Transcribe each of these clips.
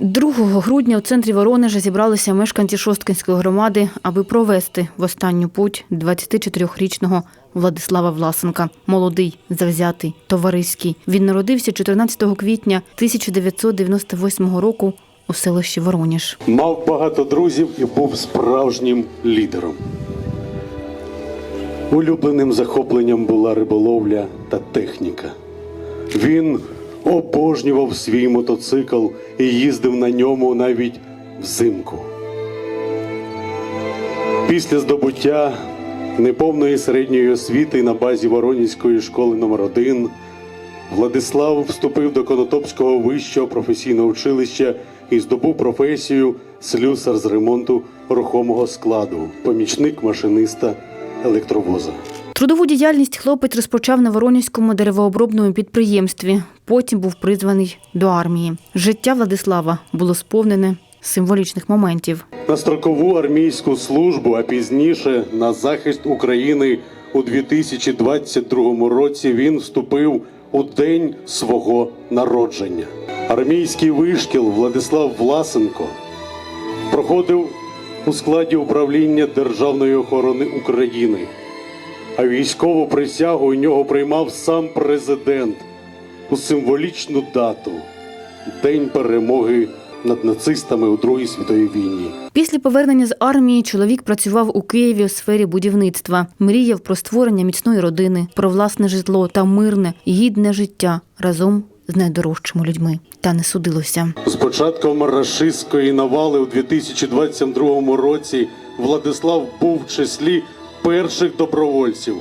2 грудня у центрі Воронежа зібралися мешканці Шосткинської громади, аби провести в останню путь 24-річного Владислава Власенка. Молодий, завзятий, товариський. Він народився 14 квітня 1998 року у селищі Вороніж. Мав багато друзів і був справжнім лідером. Улюбленим захопленням була риболовля та техніка. Він обожнював свій мотоцикл і їздив на ньому навіть взимку. Після здобуття неповної середньої освіти на базі Воронівської школи номер 1 Владислав вступив до Конотопського вищого професійного училища і здобув професію слюсар з ремонту рухомого складу, помічник машиниста електровоза. Трудову діяльність хлопець розпочав на Воронівському деревообробному підприємстві. Потім був призваний до армії. Життя Владислава було сповнене символічних моментів. На строкову армійську службу, а пізніше на захист України у 2022 році він вступив у день свого народження. Армійський вишкіл Владислав Власенко проходив у складі управління Державної охорони України, а військову присягу у нього приймав сам президент у символічну дату День перемоги над нацистами у Другій світовій війні. Після повернення з армії чоловік працював у Києві у сфері будівництва, мріяв про створення міцної родини, про власне житло та мирне, гідне життя разом з найдорожчими людьми. Та не судилося. З початком рашистської навали у 2022 році Владислав був в числі перших добровольців,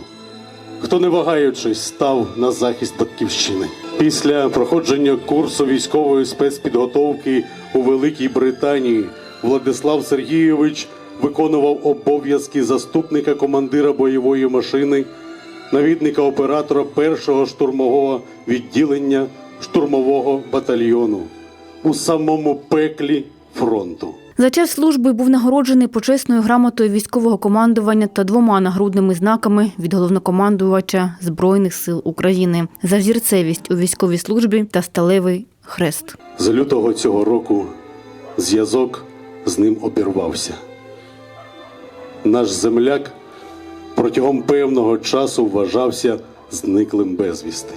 хто не вагаючись став на захист батьківщини. Після проходження курсу військової спецпідготовки у Великій Британії Владислав Сергійович виконував обов'язки заступника командира бойової машини, навідника оператора першого штурмового відділення штурмового батальйону у самому пеклі фронту. За час служби був нагороджений почесною грамотою військового командування та двома нагрудними знаками від головнокомандувача Збройних сил України за взірцевість у військовій службі та сталевий хрест. З лютого цього року зв'язок з ним обірвався. Наш земляк протягом певного часу вважався зниклим безвісти.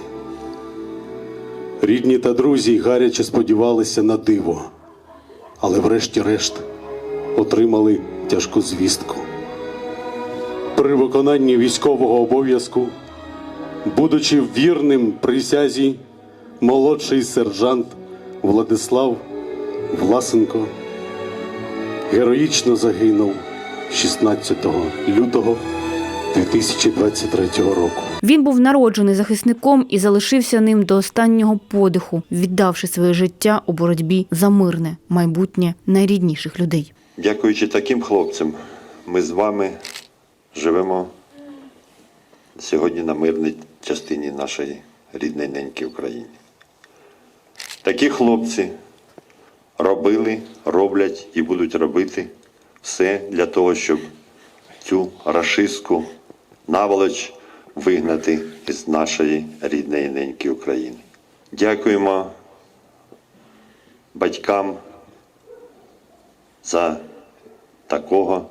Рідні та друзі гаряче сподівалися на диво, але врешті-решт отримали тяжку звістку. При виконанні військового обов'язку, будучи вірним присязі, молодший сержант Владислав Власенко героїчно загинув 16 лютого 2023 року. Він був народжений захисником і залишився ним до останнього подиху, віддавши своє життя у боротьбі за мирне майбутнє найрідніших людей. Дякуючи таким хлопцям, ми з вами живемо сьогодні на мирній частині нашої рідної неньки України. Такі хлопці робили, роблять і будуть робити все для того, щоб цю рашистську наволоч вигнати із нашої рідної неньки України. Дякуємо батькам за такого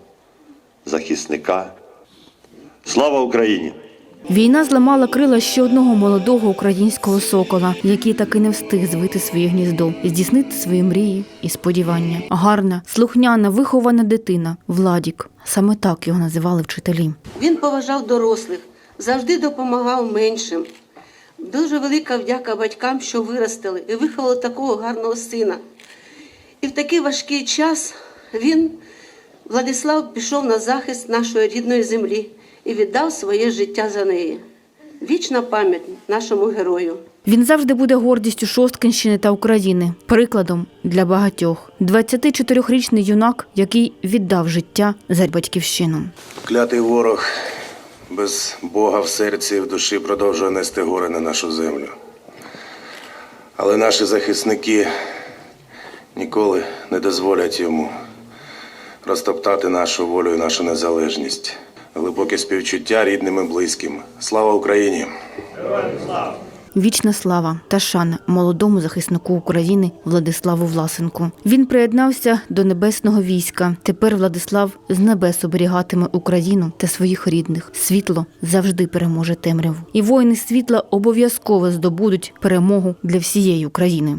захисника. Слава Україні! Війна зламала крила ще одного молодого українського сокола, який таки не встиг звити своє гніздо, здійснити свої мрії і сподівання. Гарна, слухняна, вихована дитина Владік. Саме так його називали вчителі. Він поважав дорослих, завжди допомагав меншим. Дуже велика вдяка батькам, що виростили і виховали такого гарного сина. І в такий важкий час він, Владислав, пішов на захист нашої рідної землі і віддав своє життя за неї. Вічна пам'ять нашому герою. Він завжди буде гордістю Шосткинщини та України, прикладом для багатьох. 24-річний юнак, який віддав життя за батьківщину. Клятий ворог без Бога в серці і в душі продовжує нести гори на нашу землю. Але наші захисники ніколи не дозволять йому розтоптати нашу волю і нашу незалежність. Глибоке співчуття рідним і близьким. Слава Україні! Вічна слава та шана молодому захиснику України Владиславу Власенку. Він приєднався до небесного війська. Тепер Владислав з небес оберігатиме Україну та своїх рідних. Світло завжди переможе темряву. І воїни світла обов'язково здобудуть перемогу для всієї України.